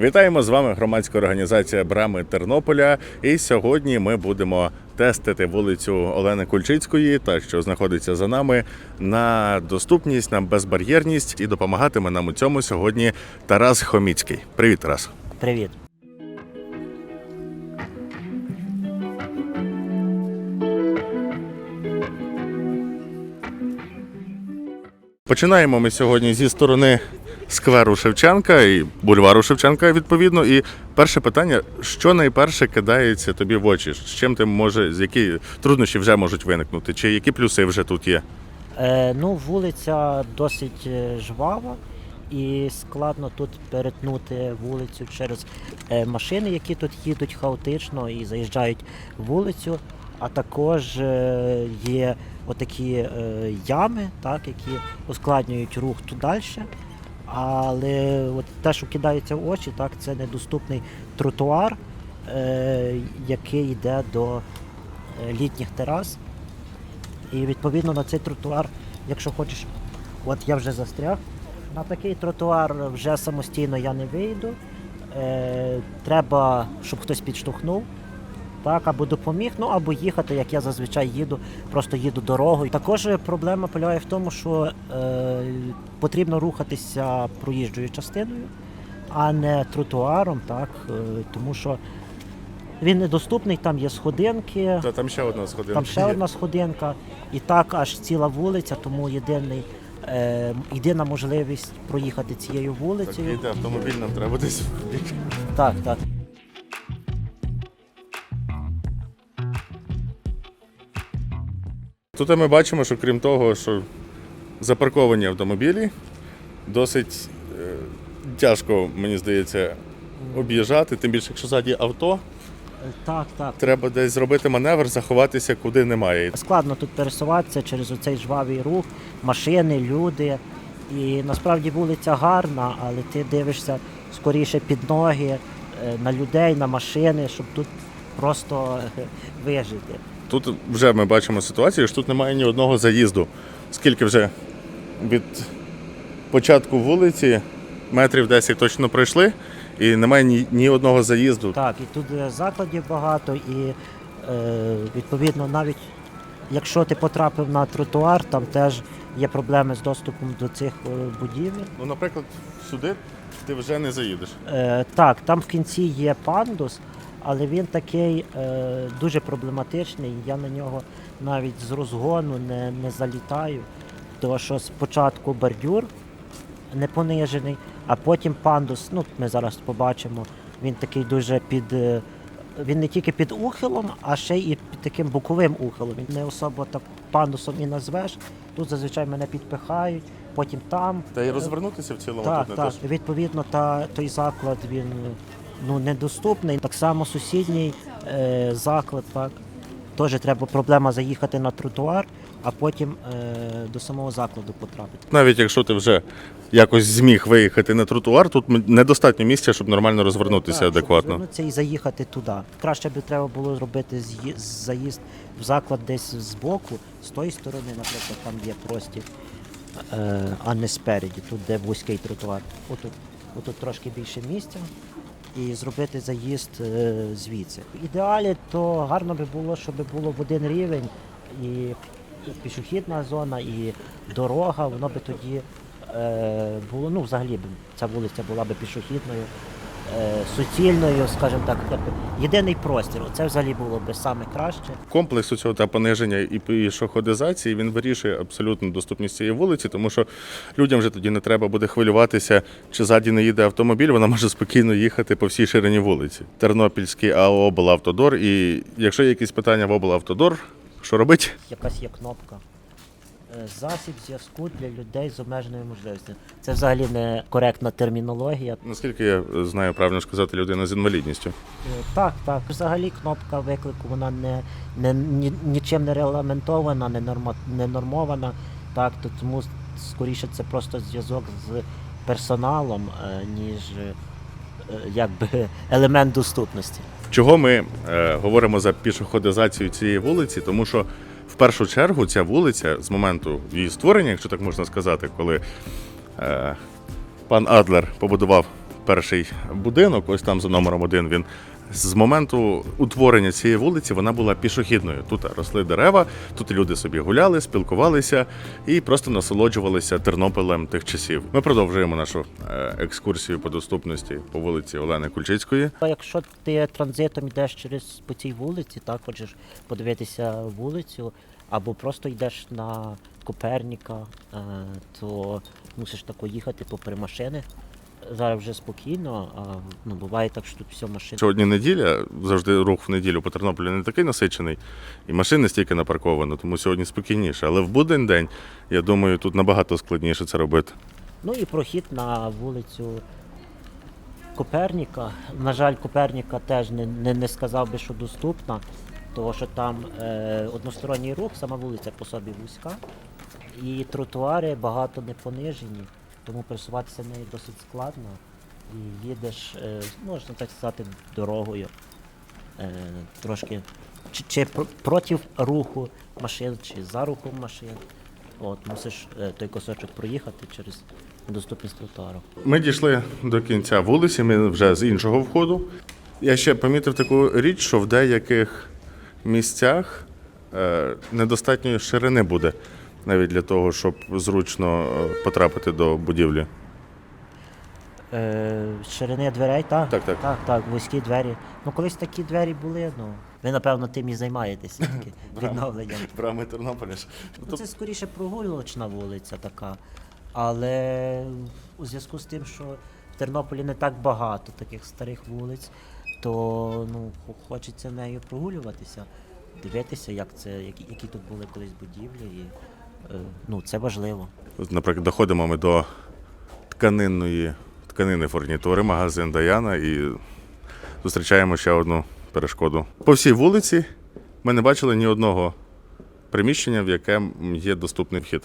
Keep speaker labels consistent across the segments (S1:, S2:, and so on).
S1: Вітаємо з вами громадська організація Брами Тернополя. І сьогодні ми будемо тестити вулицю Олени Кульчицької, та що знаходиться за нами, на доступність, на безбар'єрність і допомагатиме нам у цьому сьогодні Тарас Хоміцький. Привіт, Тарас.
S2: Привіт.
S1: Починаємо ми сьогодні зі сторони скверу Шевченка і бульвару Шевченка, відповідно. І перше питання: що найперше кидається тобі в очі? З чим ти може, з які труднощі вже можуть виникнути, чи які плюси вже тут є?
S2: Е, ну, вулиця досить е, жвава і складно тут перетнути вулицю через е, машини, які тут їдуть хаотично і заїжджають вулицю. А також е, є отакі ями, так, які ускладнюють рух тут далі. Але от те, що кидається в очі, так, це недоступний тротуар, е, який йде до е, літніх терас. І відповідно на цей тротуар, якщо хочеш, от я вже застряг. На такий тротуар вже самостійно я не вийду. Е, треба, щоб хтось підштовхнув. Так, або допоміг, ну або їхати, як я зазвичай їду, просто їду дорогою. Також проблема полягає в тому, що е, потрібно рухатися проїжджою частиною, а не тротуаром, так, е, тому що він недоступний, там є сходинки.
S1: Та там ще одна сходинка.
S2: Там ще одна сходинка, і так аж ціла вулиця, тому єдиний, е, єдина можливість проїхати цією
S1: Так,
S2: вулицею.
S1: їде автомобіль, нам треба десь.
S2: Так, так.
S1: Тут ми бачимо, що крім того, що запарковані автомобілі, досить е, тяжко, мені здається, об'їжджати, тим більше, якщо ззаді авто,
S2: Так, так.
S1: треба десь зробити маневр, заховатися куди немає.
S2: Складно тут пересуватися через оцей жвавий рух, машини, люди. І насправді вулиця гарна, але ти дивишся скоріше під ноги, е, на людей, на машини, щоб тут просто е, вижити.
S1: Тут вже ми бачимо ситуацію, що тут немає ні одного заїзду. Скільки вже від початку вулиці метрів 10 точно пройшли, і немає ні, ні одного заїзду.
S2: Так, і тут е, закладів багато, і е, відповідно, навіть якщо ти потрапив на тротуар, там теж є проблеми з доступом до цих е, будівель.
S1: Ну, наприклад, сюди ти вже не заїдеш.
S2: Е, так, там в кінці є пандус, але він такий е, дуже проблематичний. Я на нього навіть з розгону не, не залітаю. Тому що спочатку бордюр не понижений, а потім пандус. Ну, ми зараз побачимо. Він такий дуже під. е, Він не тільки під ухилом, а ще й під таким боковим ухилом. Він не особо так пандусом і назвеш. Тут зазвичай мене підпихають, потім там.
S1: Та й розвернутися в цілому
S2: Так,
S1: тут не
S2: так.
S1: то.
S2: Відповідно, та, той заклад він ну, недоступний. Так само сусідній е, заклад, так. Теж треба проблема заїхати на тротуар, а потім е, до самого закладу потрапити.
S1: Навіть якщо ти вже якось зміг виїхати на тротуар, тут недостатньо місця, щоб нормально розвернутися
S2: Так,
S1: адекватно.
S2: Щоб звернутися і заїхати туди. Краще би треба було зробити заїзд в заклад десь збоку, з тої сторони, наприклад, там є простір, е, а не спереді, тут де вузький тротуар. Отут, отут трошки більше місця. І зробити заїзд е, звідси. В ідеалі то гарно би було, щоб було в один рівень і пішохідна зона, і дорога, воно би тоді е, було, ну взагалі ця вулиця була би пішохідною, суцільною, скажімо так, єдиний простір. Це взагалі було би саме краще.
S1: Комплекс у цього та пониження і пішоходизації він вирішує абсолютно доступність цієї вулиці, тому що людям вже тоді не треба буде хвилюватися, чи ззаді не їде автомобіль, вона може спокійно їхати по всій ширині вулиці. Тернопільський АО облавтодор. І якщо є якісь питання в облавтодор, що робить?
S2: Якась є кнопка. Е, Засіб зв'язку для людей з обмеженою можливістю. Це взагалі не коректна термінологія.
S1: Наскільки я знаю, правильно сказати, людина з інвалідністю.
S2: Е, Так, так. Взагалі кнопка виклику вона не, не ні, нічим не регламентована, не, норма, не нормована. Так, то тому скоріше це просто зв'язок з персоналом, е, ніж якби елемент доступності.
S1: Чого ми е, говоримо за пішоходизацію цієї вулиці? Тому що першу чергу ця вулиця з моменту її створення, якщо так можна сказати, коли е, пан Адлер побудував перший будинок, ось там за номером один він. З моменту утворення цієї вулиці вона була пішохідною. Тут росли дерева, тут люди собі гуляли, спілкувалися і просто насолоджувалися Тернополем тих часів. Ми продовжуємо нашу е, екскурсію по доступності по вулиці Олени Кульчицької.
S2: Якщо ти транзитом йдеш через по цій вулиці, так хочеш подивитися вулицю, або просто йдеш на Коперніка, е, то мусиш тако їхати попри машини. Зараз вже спокійно, а ну буває так, що тут все машини.
S1: Сьогодні неділя, завжди рух в неділю по Тернополі не такий насичений, і машин не стільки напарковано, тому сьогодні спокійніше. Але в будень день, я думаю, тут набагато складніше це робити.
S2: Ну і прохід на вулицю Коперніка. На жаль, Коперніка теж не, не, не сказав би, що доступна, тому що там е, односторонній рух, сама вулиця по собі вузька, і тротуари багато не понижені, тому пересуватися нею досить складно. І їдеш, е, можна так сказати, дорогою. Е, трошки чи, чи проти руху машин, чи за рухом машин. От, мусиш е, той кусочок проїхати через недоступність тротуару.
S1: Ми дійшли до кінця вулиці, ми вже з іншого входу. Я ще помітив таку річ, що в деяких місцях недостатньої ширини буде навіть для того, щоб зручно е, потрапити до будівлі.
S2: Е, ширини дверей, так?
S1: Так, так.
S2: Так, так, вузькі двері. Ну, колись такі двері були, ну. Ви, напевно, тим і займаєтеся таки відновленням.
S1: Брами Тернополя. ж.
S2: Ну, Це скоріше прогулочна вулиця така. Але у зв'язку з тим, що в Тернополі не так багато таких старих вулиць, то ну, хочеться нею прогулюватися, дивитися, як це, які, які тут були колись будівлі. І, ну, це важливо.
S1: Наприклад, доходимо ми до тканинної тканини фурнітури, магазин Даяна, і зустрічаємо ще одну перешкоду. По всій вулиці ми не бачили ні одного приміщення, в яке є доступний вхід.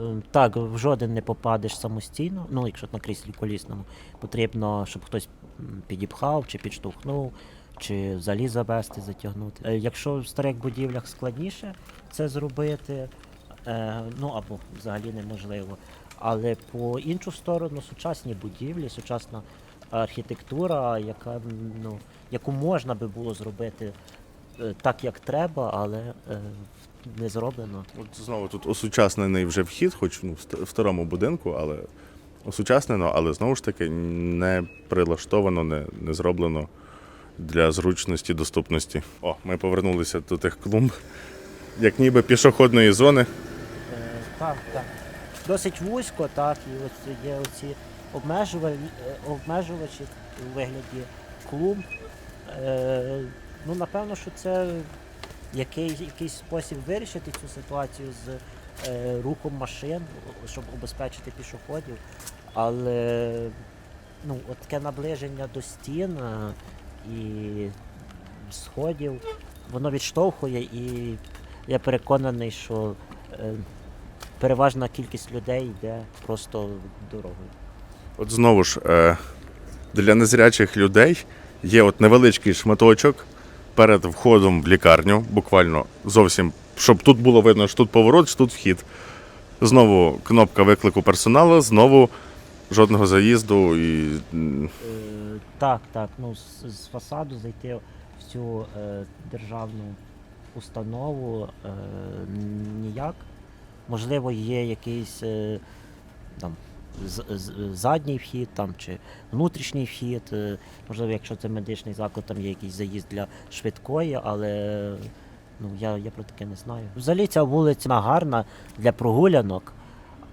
S2: Е, Так, в жоден не попадеш самостійно. Ну, якщо на кріслі колісному, потрібно, щоб хтось підіпхав чи підштовхнув, чи взагалі завести, затягнути. Е, Якщо в старих будівлях складніше це зробити, е, ну або взагалі неможливо. Але по іншу сторону сучасні будівлі, сучасна архітектура, яка ну, яку можна би було зробити е, так, як треба, але е, не зроблено.
S1: От знову тут осучаснений вже вхід, хоч ну, в старому будинку, але осучаснено, але знову ж таки не прилаштовано, не, не зроблено для зручності, доступності. О, ми повернулися до тих клумб, як ніби пішохідної зони.
S2: Е, Так, так. Досить вузько, так, і ось є оці обмежувачі, обмежувачі у вигляді клумб. Е, ну, напевно, що це який, якийсь спосіб вирішити цю ситуацію з е, рухом машин, щоб обезпечити пішоходів. Але ну, от таке наближення до стін е, і сходів, воно відштовхує і я переконаний, що е, переважна кількість людей йде просто дорогою.
S1: От знову ж, е, для незрячих людей є от невеличкий шматочок перед входом в лікарню, буквально зовсім, щоб тут було видно, що тут поворот, що тут вхід. Знову кнопка виклику персоналу, знову жодного заїзду і
S2: Е, так, так, ну з, з фасаду зайти в цю е, державну установу е, ніяк. Можливо, є якийсь е, там, задній вхід там, чи внутрішній вхід. Е, можливо, якщо це медичний заклад, там є якийсь заїзд для швидкої, але ну, я, я про таке не знаю. Взагалі ця вулиця гарна для прогулянок.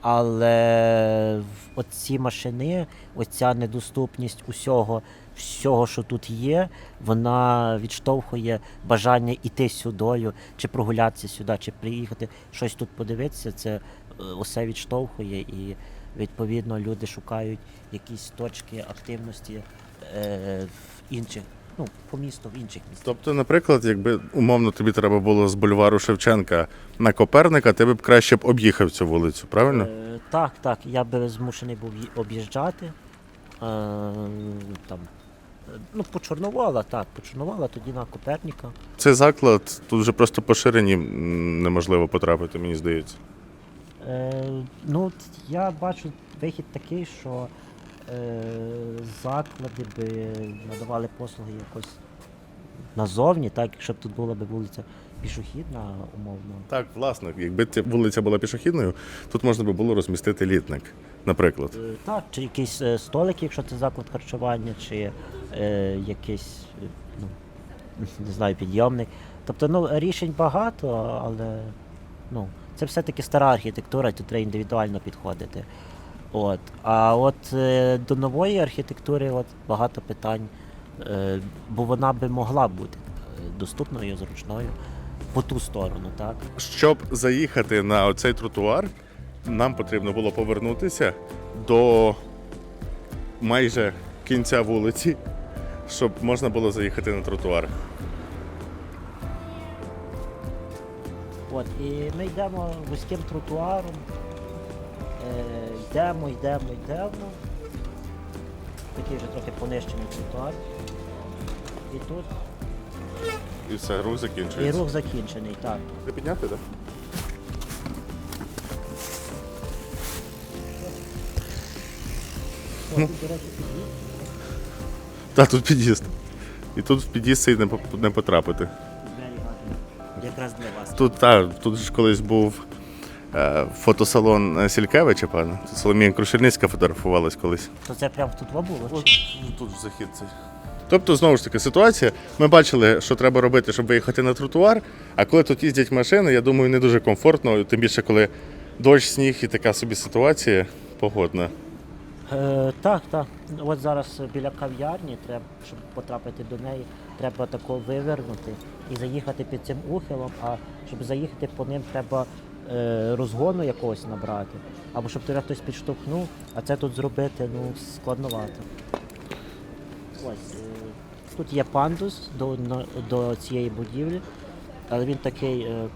S2: Але оці машини, оця недоступність усього, всього, що тут є, вона відштовхує бажання йти сюдою, чи прогулятися сюди, чи приїхати, щось тут подивитися. Це е, усе відштовхує, і відповідно люди шукають якісь точки активності е, в інших, ну, по місту, в інших містах.
S1: Тобто, наприклад, якби умовно тобі треба було з бульвару Шевченка на Коперника, ти б краще б об'їхав цю вулицю, правильно?
S2: Е, так, так, я би змушений був об'їжджати. Е, там, ну, по Чорновола, так, по Чорновола, тоді на Коперніка.
S1: Цей заклад тут вже просто по ширині м, неможливо потрапити, мені здається.
S2: Е, ну, от я бачу вихід такий, що заклади би надавали послуги якось назовні, так, якщо б тут була б вулиця пішохідна, умовно.
S1: Так, власне, якби ця вулиця була пішохідною, тут можна би було розмістити літник, наприклад.
S2: Е, Так, чи якийсь е, столик, якщо це заклад харчування, чи е, якийсь, е, ну, не знаю, підйомник. Тобто, ну, рішень багато, але ну, це все-таки стара архітектура, тут треба індивідуально підходити. От. А от е, до нової архітектури от, багато питань, е, бо вона би могла бути е, доступною, зручною по ту сторону, так?
S1: Щоб заїхати на оцей тротуар, нам потрібно було повернутися до майже кінця вулиці, щоб можна було заїхати на тротуар.
S2: От, і ми йдемо вузьким тротуаром, йдемо, йдемо, йдемо. Такий вже трохи понищений тротуар. І тут
S1: І все, рух
S2: і
S1: закінчується.
S2: рух закінчений, так.
S1: Ти підняти, так?
S2: О, тут, до речі, під'їзд.
S1: Так, тут під'їзд. І тут в під'їзд цей не поп- не потрапити.
S2: Двері гарні. Якраз для вас.
S1: Тут, та, тут ж колись був фотосалон е, Сількевича, певно. Тут Соломія Крушельницька фотографувалась колись.
S2: То це прямо тут було?
S1: От
S2: чи?
S1: тут захід цей. Тобто, знову ж таки, ситуація. Ми бачили, що треба робити, щоб виїхати на тротуар. А коли тут їздять машини, я думаю, не дуже комфортно, тим більше, коли дощ, сніг і така собі ситуація погодна.
S2: Е, так, так. От зараз біля кав'ярні, треба, щоб потрапити до неї, треба тако вивернути і заїхати під цим ухилом, а щоб заїхати по ним, треба е, розгону якогось набрати. Або щоб тебе хтось підштовхнув, а це тут зробити ну, складновато. Ось, е, тут є пандус до, до цієї будівлі, але він такий е,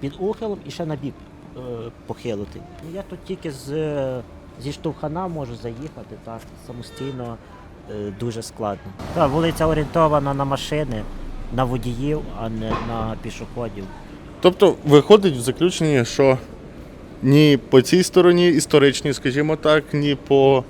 S2: під ухилом і ще на бік е, похилитий. Ну, Я тут тільки з, е, зі штовхана можу заїхати, так, самостійно е, дуже складно. Так, вулиця орієнтована на машини, на водіїв, а не на пішоходів.
S1: Тобто виходить в заключенні, що ні по цій стороні історичній, скажімо так, ні по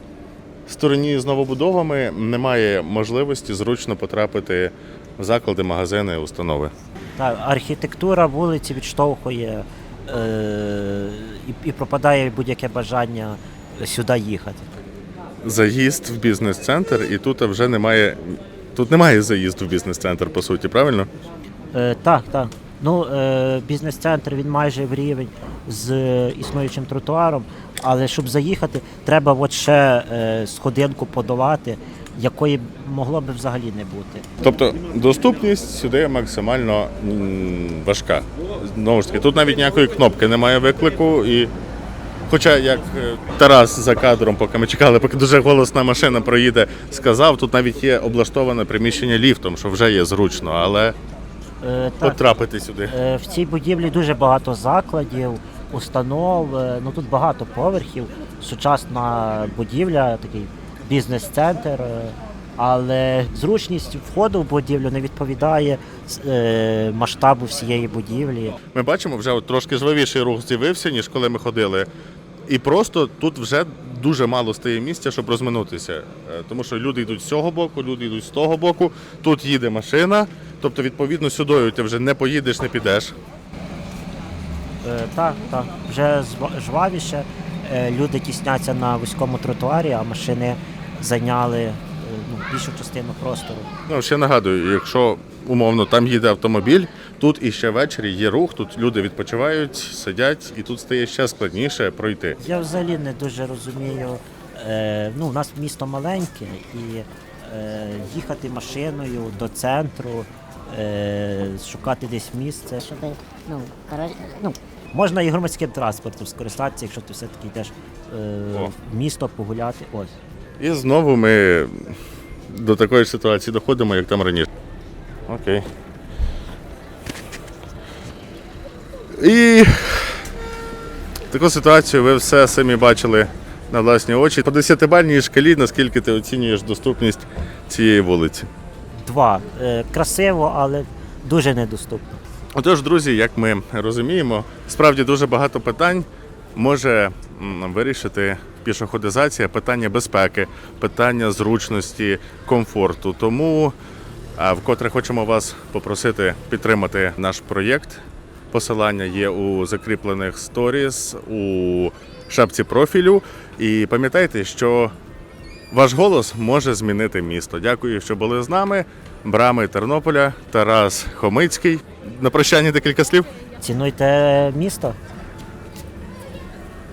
S1: стороні з новобудовами немає можливості зручно потрапити в заклади, магазини, установи.
S2: Так, архітектура вулиці відштовхує е, і, і пропадає будь-яке бажання сюди їхати.
S1: Заїзд в бізнес-центр, і тут вже немає. Тут немає заїзду в бізнес-центр, по суті, правильно?
S2: Е, так, так. Ну, е, бізнес-центр він майже в рівень з е, існуючим тротуаром, але щоб заїхати, треба от ще е, сходинку подолати, якої могло би взагалі не бути.
S1: Тобто доступність сюди максимально важка. Знову ж таки, тут навіть ніякої кнопки немає виклику. І... Хоча, як Тарас за кадром, поки ми чекали, поки дуже голосна машина проїде, сказав, тут навіть є облаштоване приміщення ліфтом, що вже є зручно, але
S2: Е, так,
S1: потрапити сюди.
S2: е, в цій будівлі дуже багато закладів, установ, е, ну тут багато поверхів, сучасна будівля, такий бізнес-центр. е, Але зручність входу в будівлю не відповідає е, масштабу всієї будівлі.
S1: Ми бачимо, вже от трошки жвавіший рух з'явився, ніж коли ми ходили. І просто тут вже дуже мало стає місця, щоб розминутися. Е, Тому що люди йдуть з цього боку, люди йдуть з того боку. Тут їде машина. Тобто, відповідно, сюди ти вже не поїдеш, не підеш.
S2: Е, так, так. Вже зва- жвавіше. Е, люди тісняться на вузькому тротуарі, а машини зайняли е, ну, більшу частину простору.
S1: Ну, ще нагадую, якщо умовно там їде автомобіль, тут іще ввечері є рух, тут люди відпочивають, сидять, і тут стає ще складніше пройти.
S2: Я взагалі не дуже розумію. Е, ну, у нас місто маленьке і е, їхати машиною до центру, е, шукати десь місце.
S3: щоб ну, коротше, ну,
S2: Можна і громадським транспортом скористатися, якщо ти все-таки йдеш е,
S1: О.
S2: в місто погуляти. Ось.
S1: І знову ми до такої ситуації доходимо, як там раніше. Окей. І таку ситуацію ви все самі бачили на власні очі. По 10-бальній шкалі, наскільки ти оцінюєш доступність цієї вулиці.
S2: Два. Е, красиво, але дуже недоступно.
S1: Отож, друзі, як ми розуміємо, справді дуже багато питань може вирішити пішоходизація, питання безпеки, питання зручності, комфорту. Тому вкотре хочемо вас попросити підтримати наш проєкт. Посилання є у закріплених сторіс, у шапці профілю. І пам'ятайте, що ваш голос може змінити місто. Дякую, що були з нами. Брами Тернополя, Тарас Хомицький. На прощання декілька слів.
S2: Цінуйте місто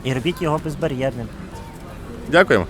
S2: і робіть його безбар'єрним.
S1: Дякуємо.